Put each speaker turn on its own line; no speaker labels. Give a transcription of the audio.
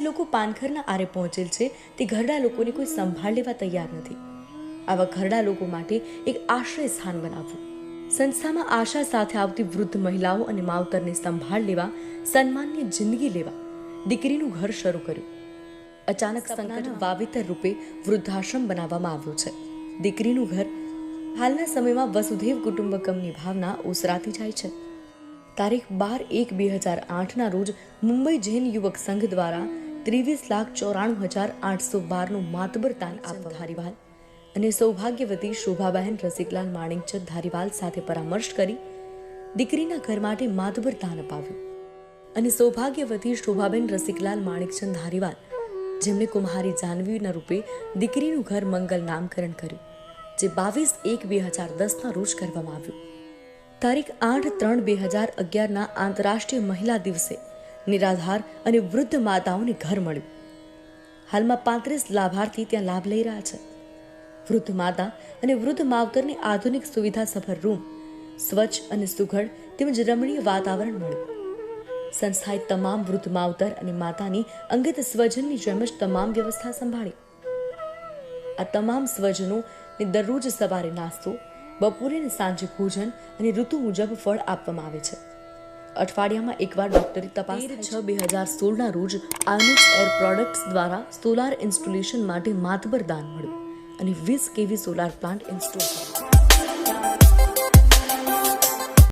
લોકો પાનખરના આરે પહોંચેલ છે. તે ઘરડા લોકોને કોઈ સંભાળ લેવા તૈયાર નથી. આવા ઘરડા લોકો માટે એક આશ્રય સ્થાન બનાવવું સંસ્થામાં આશા સાથે આવતી વૃદ્ધ મહિલાઓ અને માવતરને સંભાળ લેવા સન્માનની જિંદગી લેવા દીકરીનું ઘર શરૂ કર્યું. અચાનક સંકટ વાવેતર રૂપે વૃદ્ધાશ્રમ બનાવવામાં આવ્યો છે. દીકરીનું ઘર હાલના સમયમાં વસુધૈવ કુટુંબકમની ભાવના ઓસરાતી જાય છે. તારીખ બાર એક બે હજાર આઠના રોજ મુંબઈ જૈન યુવક સંઘ દ્વારા ત્રેવીસ લાખ ચોરાણું હજાર આઠસો બારનું માતબર દાન આપવા ધારીવાલ. અને સૌભાગ્યવતી શોભાબહેન રસિકલાલ માણિકચંદ ધારીવાલ સાથે પરામર્શ કરી દીકરીના ઘર માટે માતબર તાન અપાવ્યું. અને સૌભાગ્યવતી શોભાબેન રસિકલાલ માણિકચંદ ધારીવાલ જેમણે કુમારી જાહ્નવીના રૂપે દીકરીનું ઘર મંગલ નામકરણ કર્યું જે બાવીસ એક બે હજાર દસના રોજ કરવામાં આવ્યું. તારીખ આઠ ત્રણ બે હજાર અગિયારના આંતરરાષ્ટ્રીય મહિલા દિવસે નિરાધાર અને વૃદ્ધ માતાઓને ઘર મળ્યું. હાલમાં પાંત્રીસ લાભાર્થી ત્યાં લાભ લઈ રહ્યા છે. વૃદ્ધ માતા અને વૃદ્ધ માવતરને આધુનિક સુવિધાસભર રૂમ, સ્વચ્છ અને સુઘડ તેમજ રમણીય વાતાવરણ મળ્યું. સંસ્થાએ તમામ વૃદ્ધ માવતર અને માતાની અંગત સ્વજનની જેમ જ તમામ વ્યવસ્થા સંભાળી. આ તમામ સ્વજનોને દરરોજ સવારે નાસ્તો, બપોરે અને સાંજે ભોજન અને ઋતુ મુજબ ફળ આપવામાં આવે છે. અઠવાડિયામાં એકવાર ડોક્ટરી તપાસ છ બે હજાર સોળના રોજ આયોનિક્સ એર પ્રોડક્ટ્સ દ્વારા સોલાર ઇન્સ્ટોલેશન માટે માતબર દાન મળ્યું અને વીસ કેવી સોલાર પ્લાન્ટ ઇન્સ્ટોલ કર્યો.